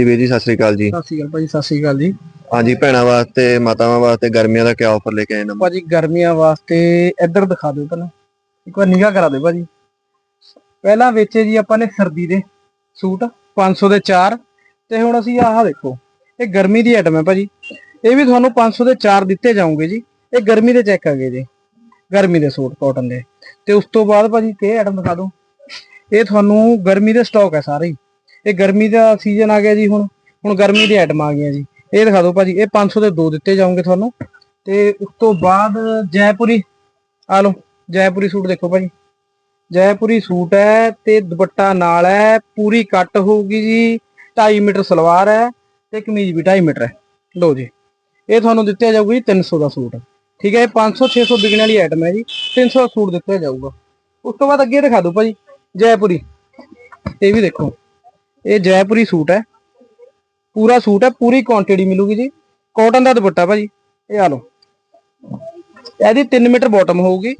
ਜੀ ਵੀਰ ਜੀ ਸਤਿ ਸ੍ਰੀ ਅਕਾਲ ਜੀ। ਸਤਿ ਸ਼੍ਰੀ ਅਕਾਲ ਭਾਜੀ ਸਤਿ ਸ਼੍ਰੀ ਅਕਾਲ ਜੀ। ਹਾਂਜੀ ਭੈਣਾਂ ਵਾਸਤੇ ਮਾਤਾਵਾਂ ਵਾਸਤੇ ਗਰਮੀਆਂ ਦਾ ਕਿਆ ਆਫਰ ਲੈ ਕੇ ਆਏ ਨਾ ਭਾਜੀ ਗਰਮੀਆਂ ਵਾਸਤੇ ਇੱਧਰ ਦਿਖਾ ਦਿਓ ਪਹਿਲਾਂ। ਇੱਕ ਵਾਰ ਨਿਗਾਹ ਕਰਾ ਦਿਓ ਭਾਜੀ। ਪਹਿਲਾਂ ਵੇਚੇ ਜੀ ਆਪਾਂ ਨੇ ਸਰਦੀ ਦੇ ਸੂਟ 500 ਦੇ 4 ਤੇ ਹੁਣ ਅਸੀਂ ਆਹ ਦੇਖੋ ਇਹ ਗਰਮੀ ਦੀ ਆਈਟਮ ਹੈ ਭਾਜੀ। ਇਹ ਵੀ ਤੁਹਾਨੂੰ 500 ਦੇ 4 ਦਿੱਤੇ ਜਾਣਗੇ ਜੀ। ਇਹ ਗਰਮੀ ਦੇ ਚੈੱਕ ਆਗੇ ਜੀ। ਗਰਮੀ ਦੇ ਸੂਟ ਕਾਟਨ ਦੇ। ਤੇ ਉਸ ਤੋਂ ਬਾਅਦ ਭਾਜੀ ਤੇ ਆਈਟਮ ਦਿਖਾ ਦਿਓ। ਇਹ ਤੁਹਾਨੂੰ ਗਰਮੀ ਦੇ ਸਟਾਕ ਹੈ ਸਾਰੇ ਇਹ ਗਰਮੀ ਦਾ ਸੀਜ਼ਨ ਆ ਗਿਆ ਜੀ ਹੁਣ। ਹੁਣ ਗਰਮੀ ਦੀ ਆਈਟਮ ਆ ਗਈਆਂ ਜੀ। ਇਹ ਦਿਖਾ ਦਿਓ ਭਾਜੀ, ਇਹ 500 ਦੇ ਦੋ ਦਿੱਤੇ ਜਾਣਗੇ ਤੁਹਾਨੂੰ। ਤੇ ਉਸ ਤੋਂ ਬਾਅਦ ਜੈਪੁਰੀ, ਆ ਲਓ, ਜੈਪੁਰੀ ਸੂਟ ਦੇਖੋ ਭਾਜੀ। ਜੈਪੁਰੀ ਸੂਟ ਹੈ ਤੇ ਦੁਪੱਟਾ ਨਾਲ ਹੈ, ਪੂਰੀ ਕੱਟ ਹੋਊਗੀ ਜੀ 2.5 ਮੀਟਰ ਸਲਵਾਰ ਹੈ ਤੇ ਕਮੀਜ਼ ਵੀ 2.5 ਮੀਟਰ ਹੈ। ਲਓ ਜੀ, ਇਹ ਤੁਹਾਨੂੰ ਦਿੱਤਾ ਜਾਊਗਾ ਜੀ 300 ਦਾ ਸੂਟ। ਠੀਕ ਹੈ, ਇਹ 500 600 ਵਿਕਣ ਵਾਲੀ ਆਈਟਮ ਹੈ ਜੀ 300 ਦਾ ਸੂਟ ਦਿੱਤਾ ਜਾਊਗਾ। ਉਸ ਤੋਂ ਬਾਅਦ ਅੱਗੇ ਦਿਖਾ ਦਿਓ ਭਾਜੀ, ਜੈਪੁਰੀ। ਇਹ ਵੀ ਦੇਖੋ। ਇਹ ਜੈਪੁਰੀ ਸੂਟ ਹੈ। ਪੂਰਾ ਸੂਟ ਹੈ, ਪੂਰੀ ਕੁਆਂਟੀਟੀ ਮਿਲੂਗੀ ਜੀ। ਕਾਟਨ ਦਾ ਦੁਪੱਟਾ ਭਾਜੀ, ਇਹ ਆ ਲਓ। ਇਹਦੀ 3 ਮੀਟਰ ਬਾਟਮ ਹੋਊਗੀ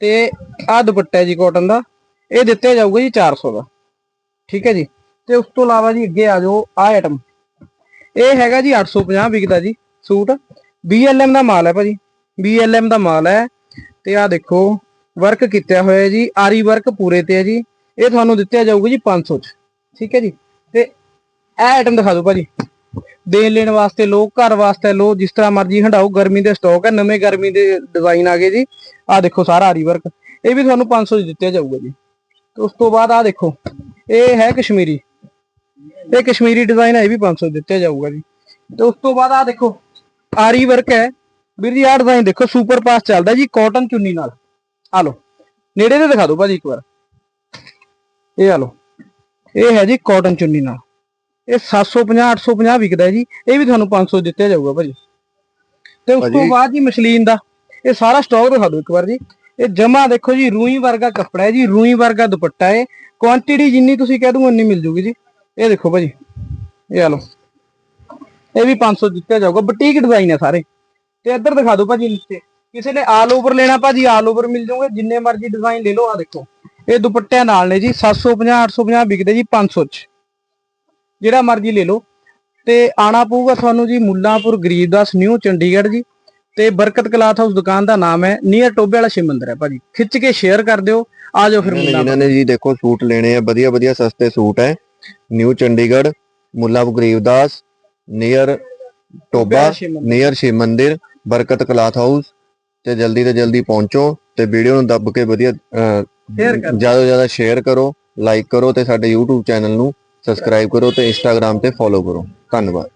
ਤੇ ਆ ਦੁਪੱਟਾ ਹੈ ਜੀ ਕਾਟਨ ਦਾ। ਇਹ ਦਿੱਤੇ ਜਾਊਗਾ ਜੀ 400 ਦਾ। ਠੀਕ ਹੈ ਜੀ। ਤੇ ਉਸ ਤੋਂ ਇਲਾਵਾ ਜੀ ਅੱਗੇ ਆ ਜਾਓ ਆ ਆਈਟਮ ਇਹ ਹੈਗਾ ਜੀ 850 ਵਿਕਦਾ ਜੀ ਸੂਟ। BLM ਦਾ ਮਾਲ ਹੈ ਭਾਜੀ। BLM ਦਾ ਮਾਲ ਹੈ। ਤੇ ਆ ਦੇਖੋ ਵਰਕ ਕੀਤਾ ਹੋਇਆ ਜੀ। ਆਰੀ ਵਰਕ ਪੂਰੇ ਤੇ ਹੈ ਜੀ। ਇਹ ਤੁਹਾਨੂੰ ਦਿੱਤਾ ਜਾਊਗਾ ਜੀ 500 ਚ। ਠੀਕ ਹੈ ਜੀ? ਤੇ ਇਹ ਆਈਟਮ ਦਿਖਾ ਦਿਓ ਭਾਜੀ। ਦੇਣ ਲੈਣ ਵਾਸਤੇ ਲੋ ਘਰ ਵਾਸਤੇ ਲੋ ਜਿਸ ਤਰ੍ਹਾਂ ਮਰਜ਼ੀ ਹੰਡਾਓ, ਗਰਮੀ ਦੇ ਸਟਾਕ ਹੈ ਨਵੇਂ ਗਰਮੀ ਦੇ ਡਿਜ਼ਾਈਨ ਆ ਗਏ ਜੀ। ਆ ਦੇਖੋ ਸਾਰਾ ਆਰੀ ਵਰਕ ਇਹ ਵੀ ਤੁਹਾਨੂੰ 500 ਚ ਦਿੱਤੇ ਜਾਊਗਾ ਜੀ। ਤੇ ਉਸ ਤੋਂ ਬਾਅਦ ਆ ਦੇਖੋ, ਇਹ ਹੈ ਕਸ਼ਮੀਰੀ। ਇਹ ਕਸ਼ਮੀਰੀ ਡਿਜ਼ਾਈਨ ਹੈ ਇਹ ਵੀ 500 ਚ ਦਿੱਤੇ ਜਾਊਗਾ ਜੀ। ਤੇ ਉਸ ਤੋਂ ਬਾਅਦ ਆ ਦੇਖੋ ਆਰੀ ਵਰਕ ਹੈ। ਵੀਰ ਜੀ, ਆਹ ਡਿਜ਼ਾਈਨ ਦੇਖੋ ਸੁਪਰ ਪਾਸ ਚੱਲਦਾ ਜੀ ਕਾਟਨ ਚੁੰਨੀ ਨਾਲ। ਆ ਲਓ, ਨੇੜੇ ਤੇ ਦਿਖਾ ਦਿਓ ਭਾਜੀ ਇੱਕ ਵਾਰ। ਇਹ ਆ ਲਓ। ਇਹ ਹੈ ਜੀ ਕਾਟਨ ਚੁੰਨੀ ਨਾਲ। ਇਹ 750 850 ਵਿਕਦਾ ਹੈ ਜੀ। ਇਹ ਵੀ ਤੁਹਾਨੂੰ 500 ਦਿੱਤੇ ਜਾਊਗਾ ਭਾਜੀ। ਤੇ ਉਸ ਤੋਂ ਬਾਅਦ ਜੀ ਮਸ਼ਲੀਨ ਦਾ ਇਹ ਸਾਰਾ ਸਟਾਕ ਦਿਖਾ ਦਿਓ ਇੱਕ ਵਾਰ ਜੀ। ਇਹ ਜਮਾ ਦੇਖੋ ਜੀ ਰੂਈ ਵਰਗਾ ਕੱਪੜਾ ਹੈ ਜੀ ਰੂਈ ਵਰਗਾ ਦੁਪੱਟਾ ਹੈ। ਕੁਆਂਟੀਟੀ ਜਿੰਨੀ ਤੁਸੀਂ ਕਹਿ ਦੂੰਗਾ ਉਨੀ ਮਿਲ ਜੂਗੀ ਜੀ। ਇਹ ਦੇਖੋ ਭਾਜੀ ਇਹ ਆ ਲਓ। ਇਹ ਵੀ 500 ਦਿੱਤਾ ਜਾਊਗਾ। ਬੁਟੀਕ ਡਿਜ਼ਾਈਨ ਹੈ ਸਾਰੇ। ਤੇ ਇੱਧਰ ਦਿਖਾ ਦਿਓ ਭਾਜੀ ਨੀਚੇ। ਕਿਸੇ ਨੇ ਆਲ ਓਵਰ ਲੈਣਾ ਭਾਜੀ ਆਲ ਓਵਰ ਮਿਲ ਜਾਊਗੇ ਜਿੰਨੇ ਮਰਜ਼ੀ ਡਿਜ਼ਾਈਨ ਲੈ ਲਓ ਆ ਦੇਖੋ। ਇਹ ਦੁਪੱਟਿਆਂ ਨਾਲ ਨੇ ਜੀ 750 850 ਵਿਕਦੇ ਜੀ 500 ਚ। ਜਿਹੜਾ ਮਰਜ਼ੀ ਲੈ ਲਓ। ਤੇ ਆਣਾ ਪਊਗਾ ਤੁਹਾਨੂੰ ਜੀ ਮੁੱਲਾਂਪੁਰ ਗਰੀਬਦਾਸ ਨਿਊ ਚੰਡੀਗੜ੍ਹ ਜੀ। ਤੇ ਬਰਕਤ ਕਲਾਥ ਹਾਊਸ ਦੁਕਾਨ ਦਾ ਨਾਮ ਹੈ। ਨੀਅਰ ਟੋਬੇ ਵਾਲਾ ਸ਼ਿਵ ਮੰਦਿਰ ਹੈ ਭਾਜੀ। ਖਿੱਚ ਕੇ ਸ਼ੇਅਰ ਕਰ ਦਿਓ। ਆ ਜਾਓ ਫਿਰ ਮੁੱਲਾਂਪੁਰ। ਜਿਨ੍ਹਾਂ ਨੇ ਜੀ ਦੇਖੋ ਸੂਟ ਲੈਣੇ ਆ। ਵਧੀਆ ਵਧੀਆ ਸਸਤੇ ਸੂਟ ਹੈ। New Chandigarh Mulla Garibdas near Toba. Near Shiv ਮੰਦਿਰ। Barkat cloth house. ਤੇ ਜਲਦੀ ਤੋਂ ਜਲਦੀ ਪਹੁੰਚੋ ਤੇ ਵੀਡੀਓ ਨੂੰ ਦੱਬ ਕੇ ਵਧੀਆ Share ਕਰ। ਜ਼ਿਆਦਾ ਤੋਂ ਜ਼ਿਆਦਾ ਸ਼ੇਅਰ ਕਰੋ ਲਾਈਕ ਕਰੋ ਤੇ ਸਾਡੇ YouTube ਚੈਨਲ ਨੂੰ ਸਬਸਕ੍ਰਾਈਬ ਕਰੋ ਤੇ Instagram ਤੇ ਫੋਲੋ ਕਰੋ। ਧੰਨਵਾਦ।